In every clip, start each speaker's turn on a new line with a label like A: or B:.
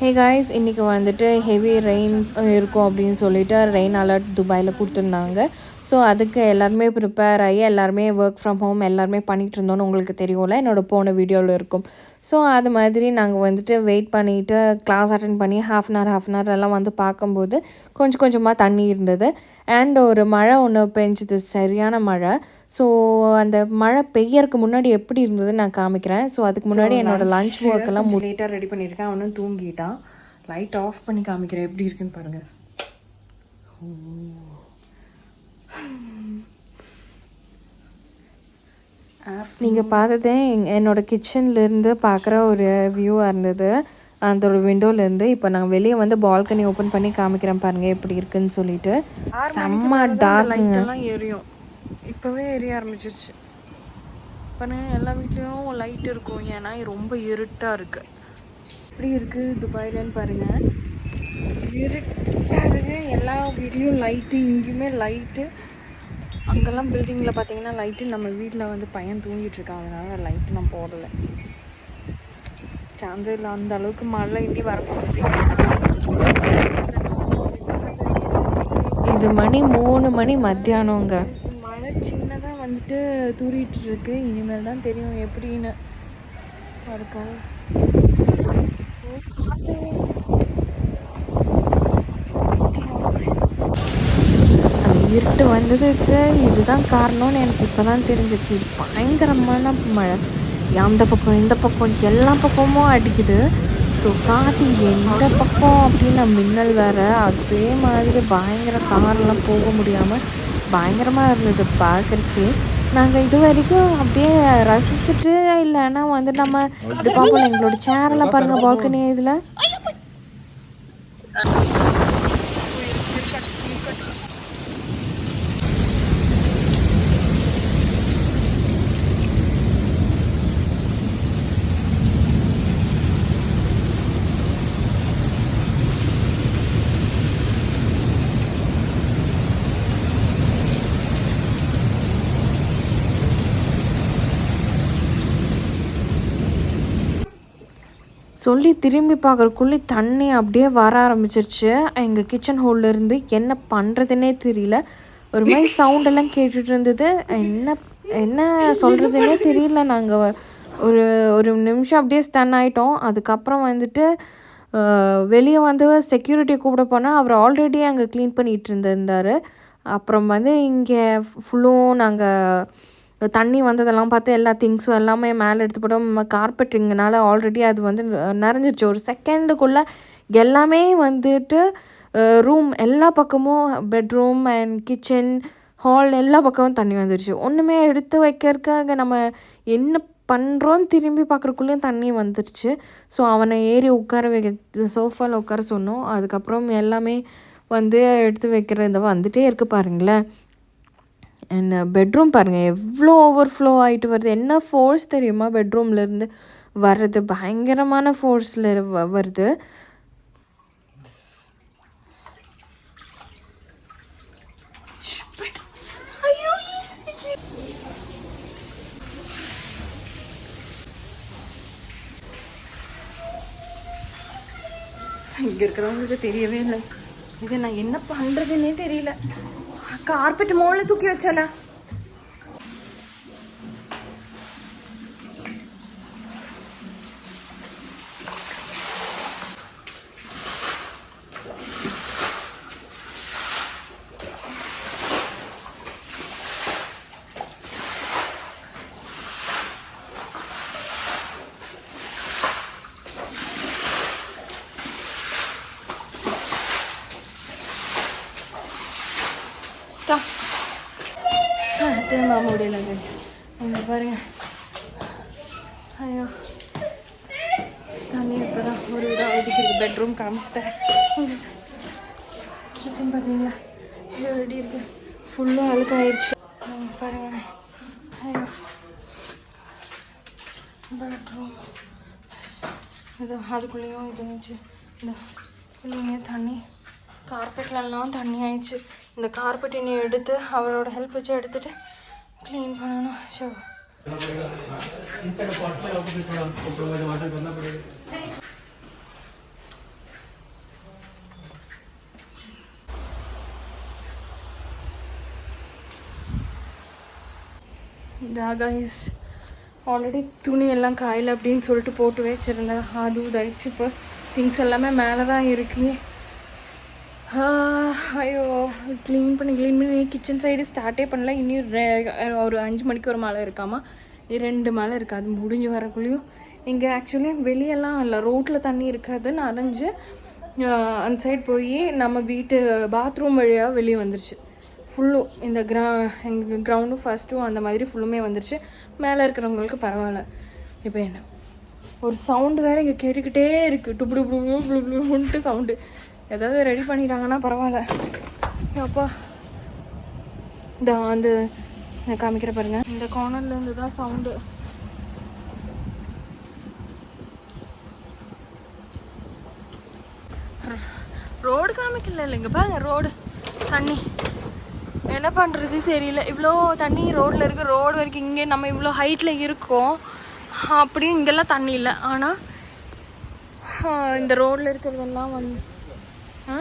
A: Hey guys இன்றைக்கி வந்துட்டு heavy rain இருக்கும் அப்படின்னு சொல்லிட்டு ரெயின் அலர்ட் துபாயில் கொடுத்துருந்தாங்க. ஸோ அதுக்கு எல்லாருமே ப்ரிப்பேர் ஆகி எல்லாருமே ஒர்க் ஃப்ரம் ஹோம் எல்லாருமே பண்ணிகிட்டு இருந்தோன்னு உங்களுக்கு தெரியும்ல என்னோட போன வீடியோவில் இருக்கும். ஸோ அது மாதிரி நாங்கள் வந்துட்டு வெயிட் பண்ணிவிட்டு கிளாஸ் அட்டன் பண்ணி half an hour half an hour எல்லாம் வந்து பார்க்கும்போது கொஞ்சம் கொஞ்சமாக தண்ணி இருந்தது. அண்ட் ஒரு மழை ஒன்று பெஞ்சுது சரியான மழை. ஸோ அந்த மழை பெய்யறதுக்கு முன்னாடி எப்படி இருந்தது நான் காமிக்கிறேன். ஸோ அதுக்கு முன்னாடி என்னோட லஞ்ச் ஒர்க் எல்லாம் லேட்டாக ரெடி பண்ணியிருக்கேன். அவனும் தூங்கிட்டான். லைட் ஆஃப் பண்ணி காமிக்கிறேன். எப்படி இருக்குன்னு பாருங்கள் நீங்கள் பார்த்ததே எங்- என்னோட கிச்சன்லேருந்து பார்க்குற ஒரு வியூவாக இருந்தது. அந்த ஒரு விண்டோலேருந்து இப்போ நான் வெளியே வந்து பால்கனி ஓப்பன் பண்ணி காமிக்கிறேன் பாருங்கள் எப்படி இருக்குன்னு சொல்லிட்டு. செம்ம டார்க்குங்க எரியும். இப்போவே எரிய ஆரம்பிச்சிருச்சு. பாருங்க எல்லா வீட்லேயும் லைட் இருக்கும். ஏன்னா ரொம்ப இருட்டாக இருக்கு. எப்படி இருக்கு துபாயிலன்னு பாருங்க. இருட்டாக இருக்கு எல்லா வீட்லேயும் லைட்டு இங்கேயுமே லைட்டு அங்கெல்லாம் பில்டிங்கில் பார்த்தீங்கன்னா லைட்டு நம்ம வீட்டில் வந்து பையன் தூங்கிட்டு இருக்கான். அதனால லைட் நான் போடலை. சான்ஸ் இல்லை அந்த அளவுக்கு மழை இனி வரப்போகுது இது மணி மூணு மணி மத்தியானங்க மழை சின்னதாக வந்துட்டு தூரிட்டு இருக்கு. இனிமேல் தான் தெரியும் எப்படின்னு. இருக்கா அந்த இருட்டு வந்ததுக்கு இதுதான் காரணம்னு எனக்கு இப்போ தான் தெரிஞ்சிச்சு. பயங்கரமான மழை. அந்த பக்கம் இந்த பக்கம் எல்லா பக்கமும் அடிக்குது. ஸோ காற்று எந்த பக்கம் அப்படின்னு மின்னல் வேற. அதே மாதிரி பயங்கர கார்லாம் போக முடியாமல் பயங்கரமாக இருந்தது பார்க்கறதுக்கு. நாங்கள் இது வரைக்கும் அப்படியே ரசிச்சுட்டு இல்லைன்னா வந்து நம்ம இது பார்ப்போம் எங்களோட சேரெல்லாம் பாருங்கள் பால்கனி இதில். சொல்லி திரும்பி பார்க்கறக்குள்ளே தண்ணி அப்படியே வர ஆரம்பிச்சிருச்சு. எங்கள் கிச்சன் ஹோல்லேருந்து என்ன பண்ணுறதுனே தெரியல. ஒரு மாதிரி சவுண்ட் எல்லாம் கேட்டுட்டு இருந்தது. என்ன என்ன சொல்கிறதுனே தெரியல. நாங்கள் ஒரு ஒரு நிமிஷம் அப்படியே ஸ்டன் ஆகிட்டோம் அதுக்கப்புறம் வந்துட்டு வெளியே வந்து செக்யூரிட்டி கூப்பிட போனால் அவர் ஆல்ரெடி அங்கே க்ளீன் பண்ணிகிட்டு இருந்திருந்தார். அப்புறம் வந்து இங்கே ஃபுல்லும் நாங்கள் தண்ணி வந்ததெல்லாம் பார்த்து எல்லா திங்ஸும் எல்லாமே மேலே எடுத்து போட்டோம். கார்பெட்டிங்கனால ஆல்ரெடி அது வந்து நிறைஞ்சிருச்சு. ஒரு செகண்டுக்குள்ளே எல்லாமே வந்துட்டு ரூம் எல்லா பக்கமும் பெட்ரூம் அண்ட் கிச்சன் ஹால் எல்லா பக்கமும் தண்ணி வந்துருச்சு. ஒன்றுமே எடுத்து வைக்கிறதுக்காக நம்ம என்ன பண்ணுறோன்னு திரும்பி பார்க்குறக்குள்ளேயும் தண்ணி வந்துருச்சு. ஸோ அவனை ஏறி உட்கார வைக்க சோஃபாவில் உட்கார சொன்னோம். அதுக்கப்புறம் எல்லாமே வந்து எடுத்து வைக்கிற இந்த வந்துட்டே இருக்கு பாருங்களேன். அண்ட் பெட்ரூம் uh, பாருங்கள் எவ்வளோ ஓவர் ஃப்ளோ ஆகிட்டு வருது. என்ன ஃபோர்ஸ் தெரியுமா? பெட்ரூம்லேருந்து வர்றது? பயங்கரமான ஃபோர்ஸில் வருது. இங்கே இருக்கிறவங்களுக்கு தெரியவே இல்லை. இது நான் என்ன பண்ணுறதுன்னே தெரியல. கார்பெட் மோள தூக்கி வச்சால சத்தியமா முடியலங்க இங்க பாருங்கள் ஐயோ. தண்ணி இப்போதான் ஒரு விதம் ஒதுக்கிருக்கு பெட்ரூம் காமிச்சிட்டேன். கிச்சன் பார்த்தீங்களா எப்படி இருக்கு? ஃபுல்லும் அழுக்காயிடுச்சு பாருங்க. ஐயோ. பெட்ரூம் இது அதுக்குள்ளேயும் இது வந்துச்சு இந்த ஃபுல்லுமே தண்ணி. கார்பெட்லலாம் தண்ணி ஆயிடுச்சு. இந்த கார்பெட் இனி எடுத்து அவரோட ஹெல்ப் வச்சு क्लीन बनाना शुरू டாகா
B: இஸ் ஆல்ரெடி துணி எல்லாம் காயில் அப்படின்னு சொல்லிட்டு போட்டு வச்சுருந்தேன் அது தயிச்சு இப்போ திங்ஸ் எல்லாமே மேலே தான் இருக்குது ஐயோ க்ளீன் பண்ணி க்ளீன் பண்ணி கிச்சன் சைடு ஸ்டார்ட்டே பண்ணல. இன்னும் ஒரு அஞ்சு மணிக்கு ஒரு மழை இருக்காமா? ரெண்டு மழை இருக்குது. அது முடிஞ்சு வரக்குள்ளேயும் இங்கே ஆக்சுவலி வெளியெல்லாம் இல்லை. ரோட்டில் தண்ணி இருக்காது. நனைஞ்சு அந்த சைடு போய் நம்ம வீட்டு பாத்ரூம் வழியாக வெளியே வந்துருச்சு. ஃபுல்லும் இந்த கிரா எங்கள் கிரவுண்டும் ஃபஸ்ட்டும் அந்த மாதிரி ஃபுல்லுமே வந்துருச்சு. மேலே இருக்கிறவங்களுக்கு பரவாயில்ல. இப்போ என்ன? ஒரு சவுண்டு வேறு இங்கே கேட்டுக்கிட்டே இருக்குது டுப்பு டுப்பு டுப்பு டுப்புன்ட்டு சவுண்டு ஏதாவது ரெடி பண்ணிட்டாங்கன்னா பரவாயில்ல. அப்பா. இந்த வந்து காமிக்கிற பாருங்க. இந்த கார்னர்லேருந்து தான் சவுண்டு ரோடு காமிக்கல இல்லைங்க பாருங்க ரோடு தண்ணி. என்ன பண்ணுறது தெரியல. இவ்வளோ தண்ணி ரோட்டில் இருக்கு. ரோடு வரைக்கும் இங்கே நம்ம இவ்வளோ ஹைட்டில் இருக்கோம். அப்படியும் இங்கெல்லாம் தண்ணி இல்லை. ஆனால் இந்த ரோட்டில் இருக்கிறதெல்லாம் வந்து ஆ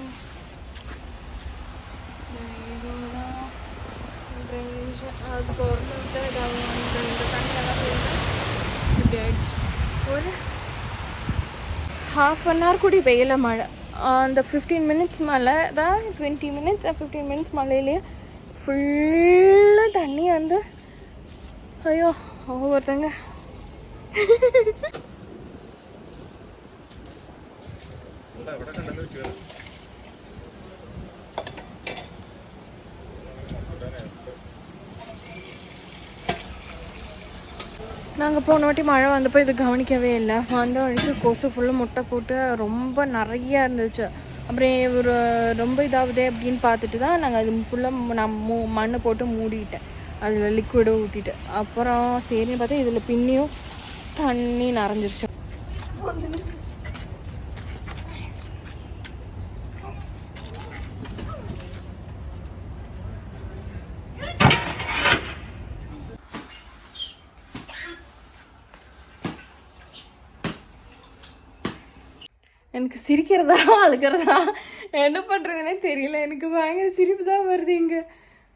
B: ம். இதுதான் இந்த இந்த தண்ணியெல்லாம் இப்படி ஆயிடுச்சு ஒரு ஹாஃப் அன் ஹவர் கூடி வெயில மழை அந்த ஃபிஃப்டீன் மினிட்ஸ் மழை தான் டுவெண்ட்டி மினிட்ஸ் ஃபிஃப்டீன் மினிட்ஸ் மழையிலேயே ஃபுல்லாக தண்ணி வந்து ஐயோ ஒவ்வொருத்தங்க நாங்கள் போன வாட்டி மழை வந்தப்போ இது கவனிக்கவே இல்லை. வந்த வழிக்கு கொசு ஃபுல்லாக முட்டை போட்டு ரொம்ப நிறைய இருந்துச்சு. அப்புறம் ஒரு ரொம்ப இதாகுதே அப்படின்னு பார்த்துட்டு தான் நாங்கள் அது ஃபுல்லாக நான் மூ மண் போட்டு மூடிட்டேன். அதில் லிக்விடும் ஊற்றிட்டு அப்புறம் சரின்னு பார்த்தா இதில் பின்னியும் தண்ணி நிறைஞ்சிருச்சு எனக்கு சிரிக்கிறதா அழுகிறதா என்ன பண்ணுறதுனே தெரியல. எனக்கு பயங்கர சிரிப்பு தான் வருது இங்கே.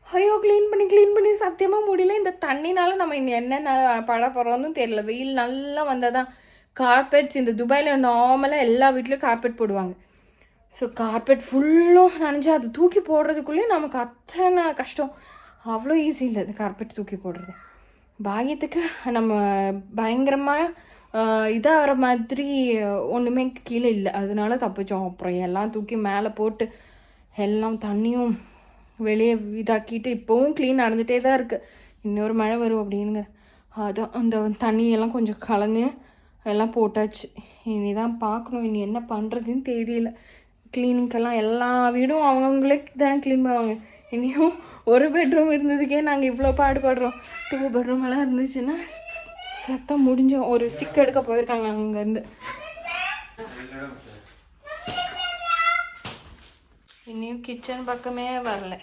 B: ஐயோ க்ளீன் பண்ணி க்ளீன் பண்ணி சத்தியமாக முடியல. இந்த தண்ணினால நம்ம இன்னும் என்ன பட போகிறோம்னு தெரியல. வெயில் நல்லா வந்தால் தான் கார்பெட்ஸ் இந்த துபாயில் நார்மலாக எல்லா வீட்லேயும் கார்பெட் போடுவாங்க. ஸோ கார்பெட் ஃபுல்லும் நனைஞ்சு அது தூக்கி போடுறதுக்குள்ளேயும் நமக்கு அத்தனை கஷ்டம். அவ்வளோ ஈஸி இல்லை அது கார்பெட் தூக்கி போடுறது. பாகியத்துக்கு நம்ம பயங்கரமாக இதாகிற மாதிரி ஒன்றுமே கீழே இல்லை. அதனால தப்பிச்சோம். அப்புறம் எல்லாம் தூக்கி மேலே போட்டு எல்லாம் தண்ணியும் வெளியே இதாக்கிட்டு இப்போவும் க்ளீன் நடந்துகிட்டே தான் இருக்குது இன்னொரு மழை வரும் அப்படிங்கிற. அதான் அந்த தண்ணியெல்லாம் கொஞ்சம் கலங்கு எல்லாம் போட்டாச்சு. இனி தான் பார்க்கணும். இனி என்ன பண்ணுறதுன்னு தெரியல. க்ளீனிங்கெல்லாம் எல்லா வீடும் அவங்கவுங்களே தான் க்ளீன் பண்ணுவாங்க. இனியும் ஒரு பெட்ரூம் இருந்ததுக்கே நாங்கள் இவ்வளோ பாடுபடுறோம். டூ பெட்ரூம் எல்லாம் இருந்துச்சுன்னா சத்தம் முடிஞ்ச ஒரு ஸ்டிக் எடுக்க போயிருக்காங்க அங்கேருந்து. இனியும் கிச்சன் பக்கமே வரல.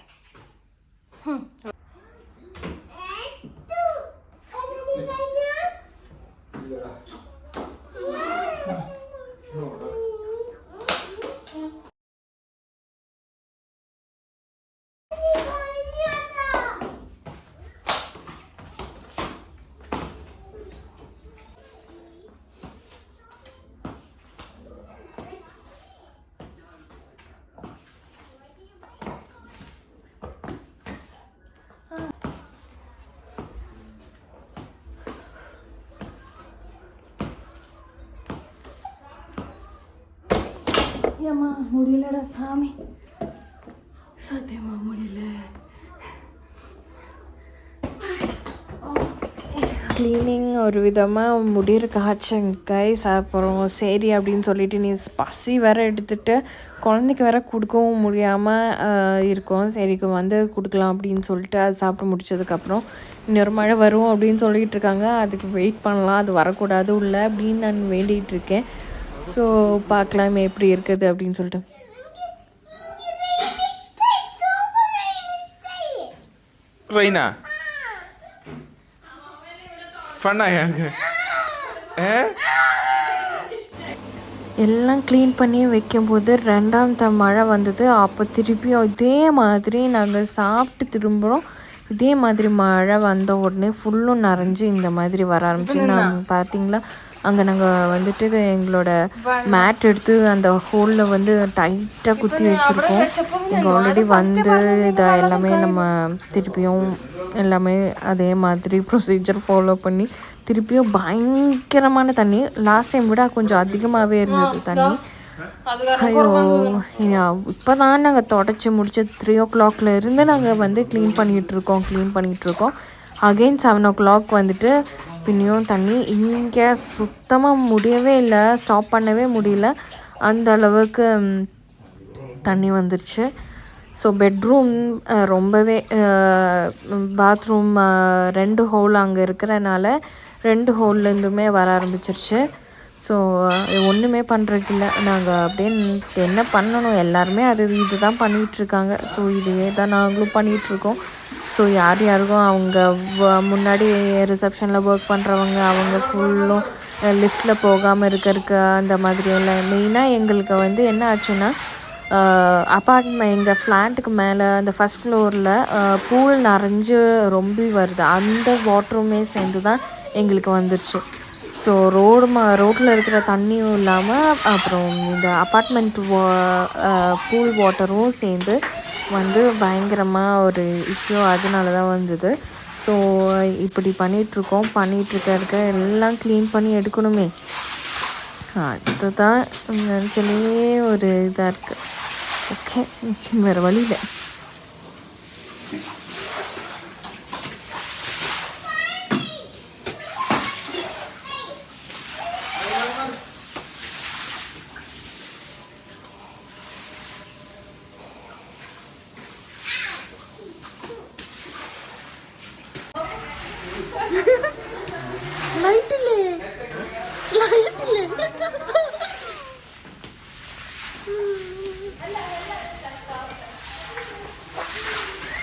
B: ஏம்மா முடியலடா சாமி சத்தியமா முடியல க்ளீனிங் ஒரு விதமாக முடிகிற காய்ச்சங்க கைஸ் அப்புறம் சரி அப்படின்னு சொல்லிட்டு நீ பசி வேற எடுத்துட்டு குழந்தைக்கு வேற கொடுக்கவும் முடியாமல் இருக்கும். சரிக்கு வந்து கொடுக்கலாம் அப்படின்னு சொல்லிட்டு அது சாப்பிட்டு முடிச்சதுக்கப்புறம் இன்னொரு மழை வரும் அப்படின்னு சொல்லிட்டு இருக்காங்க. அதுக்கு வெயிட் பண்ணலாம். அது வரக்கூடாது உள்ள அப்படின்னு நான் வேண்டிகிட்டு இருக்கேன். ஸோ பார்க்கலாம் எப்படி இருக்குது அப்படின்னு சொல்லிட்டு.
C: Eh?
B: எல்லாம் க்ளீன் பண்ணி வைக்கும்போது ரெண்டாம் த மழை வந்தது. அப்போ திருப்பியும் இதே மாதிரி நாங்கள் சாப்பிட்டு திரும்புகிறோம்
A: இதே மாதிரி மழை வந்த உடனே ஃபுல்லும் நிறைஞ்சு இந்த மாதிரி வர ஆரம்பிச்சு. நான் பார்த்தீங்களா? அங்கே நாங்கள் வந்துட்டு எங்களோட மேட் எடுத்து அந்த ஹோலில் வந்து டைட்டாக குத்தி வச்சுருக்கோம். இங்கே ஆல்ரெடி வந்து இதை எல்லாமே நம்ம திருப்பியும் எல்லாமே அதே மாதிரி ப்ரொசீஜர் ஃபாலோ பண்ணி திருப்பியும் பயங்கரமான தண்ணி. லாஸ்ட் டைம் விட கொஞ்சம் அதிகமாகவே இருந்தது தண்ணி. ஐயோ இப்போ தான் நாங்கள் தொடச்சி முடிச்ச த்ரீ ஓ கிளாக்ல இருந்து நாங்கள் வந்து க்ளீன் பண்ணிகிட்ருக்கோம் க்ளீன் பண்ணிகிட்ருக்கோம் அகெயின் செவன் ஓ கிளாக் வந்துட்டு பின்னியும் தண்ணி இங்கே சுத்தமாக முடியவே இல்லை ஸ்டாப் பண்ணவே முடியல. அந்த அளவுக்கு தண்ணி வந்துருச்சு. ஸோ பெட்ரூம் ரொம்பவே பாத்ரூம் ரெண்டு ஹோல் அங்கே இருக்கிறனால ரெண்டு ஹோல்லேருந்துமே வர ஆரம்பிச்சிருச்சு. ஸோ ஒன்றுமே பண்ணுறதுக்கு இல்லை. நாங்கள் அப்படியே என்ன பண்ணணும்? எல்லாருமே அது இதுதான் பண்ணிகிட்டு இருக்காங்க. ஸோ இதையே தான் நாங்களும் பண்ணிகிட்ருக்கோம் ஸோ யார் யாருக்கும் அவங்க வ- முன்னாடி ரிசப்ஷனில் ஒர்க் பண்ணுறவங்க அவங்க ஃபுல்லும் லிஃப்ட்டில் போகாமல் இருக்கிறக்கு அந்த மாதிரி எல்லாம் மெயினாக எங்களுக்கு வந்து என்ன ஆச்சுன்னா அப்பார்ட்மெண்ட் எங்கள் ஃப்ளாட்டுக்கு மேலே அந்த ஃபஸ்ட் ஃப்ளோரில் பூல் நிறைஞ்சு ரொம்ப வருது. அந்த வாட்டருமே சேர்ந்து தான் எங்களுக்கு வந்துருச்சு. ஸோ ரோடு மா ரோட்டில் இருக்கிற தண்ணியும் இல்லாமல் அப்புறம் இந்த அப்பார்ட்மெண்ட் வா பூல் வாட்டரும் சேர்ந்து வந்து பயங்கரமாக ஒரு இஷ்யூ அதனால தான் வந்தது. ஸோ இப்படி பண்ணிகிட்ருக்கோம் பண்ணிகிட்ருக்க எல்லாம் க்ளீன் பண்ணி எடுக்கணுமே. அதுதான் நினச்சலே ஒரு இதாக இருக்குது ஓகே வேறு வழி இல்லை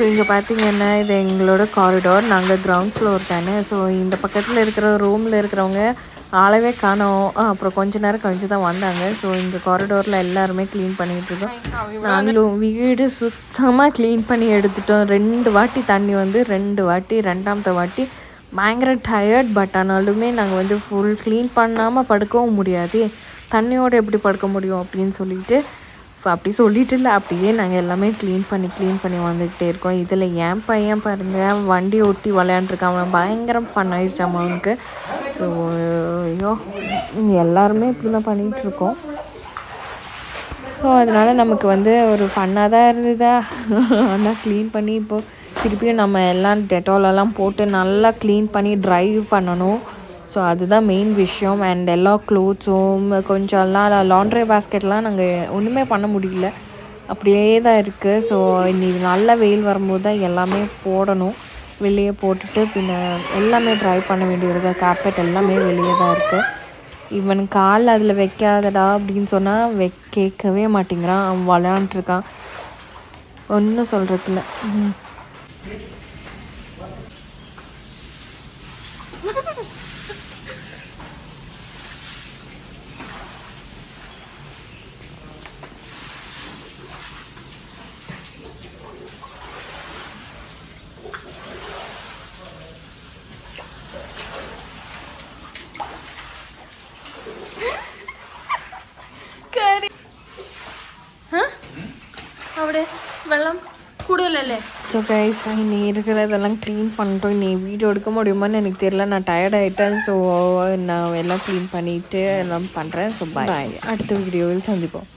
A: ஸோ இங்கே பார்த்தீங்கன்னா இது எங்களோட காரிடார் நாங்கள் கிரவுண்ட் ஃப்ளோர் தானே. ஸோ இந்த பக்கத்தில் இருக்கிற ரூமில் இருக்கிறவங்க ஆளவே காணோம். அப்புறம் கொஞ்ச நேரம் கழிச்சு தான் வந்தாங்க. ஸோ இந்த காரிடோரில் எல்லாருமே க்ளீன் பண்ணிகிட்டு இருக்கோம். நாங்களும் வீடு சுத்தமாக க்ளீன் பண்ணி எடுத்துட்டோம். ரெண்டு வாட்டி தண்ணி வந்து ரெண்டு வாட்டி ரெண்டாமத்த வாட்டி. பயங்கர டயர்ட் பட் ஆனாலுமே நாங்கள் வந்து ஃபுல் க்ளீன் பண்ணாமல் படுக்கவும் முடியாது. தண்ணியோடு எப்படி படுக்க முடியும் அப்படின்னு சொல்லிட்டு அப்படி சொல்லிட்டு இல்லை. அப்படியே நாங்கள் எல்லாமே க்ளீன் பண்ணி க்ளீன் பண்ணி வந்துக்கிட்டே இருக்கோம். இதில் என் பையன் பாருங்க வண்டி ஓட்டி விளையாண்டுருக்கான் அவன் பயங்கரம் ஃபன் ஆயிடுச்சாம் அவனுக்கு. ஸோ ஐயோ எல்லாருமே இப்படி தான் பண்ணிகிட்டு இருக்கோம். ஸோ அதனால் நமக்கு வந்து ஒரு ஃபன்னாக தான் இருந்ததா? ஆனால் க்ளீன் பண்ணி இப்போது திருப்பியும் நம்ம எல்லாம் டெட்டாலெல்லாம் போட்டு நல்லா க்ளீன் பண்ணி ட்ரைவ் பண்ணணும். ஸோ அதுதான் மெயின் விஷயம். அண்ட் எல்லா க்ளோத்ஸும் கொஞ்சம்லாம் லாண்ட்ரி பேஸ்கெட்லாம் நாங்கள் ஒன்றுமே பண்ண முடியல. அப்படியே தான் இருக்குது ஸோ இன்னைக்கு நல்ல வெயில் வரும்போது தான் எல்லாமே போடணும். வெளியே போட்டுட்டு பின்ன எல்லாமே ட்ரை பண்ண வேண்டியது இருக்குது கார்பெட் எல்லாமே வெளியே தான் இருக்குது இவன் கால் அதில் வைக்காதடா அப்படின்னு சொன்னால் வை கேட்கவே மாட்டேங்கிறான். அவன் விளையாண்டுருக்கான் ஒன்றும் சொல்கிறதில்ல ஸோ கைஸ் நீ இருக்கிறதெல்லாம் க்ளீன் பண்ணிட்டோம் நீ வீடியோ எடுக்க முடியுமான்னு எனக்கு தெரியல. நான் டயர்ட் ஆகிட்டேன் ஸோ நான் எல்லாம் க்ளீன் பண்ணிவிட்டு எல்லாம் பண்ணுறேன் ஸோ பாய் அடுத்த வீடியோவில் சந்திப்போம்.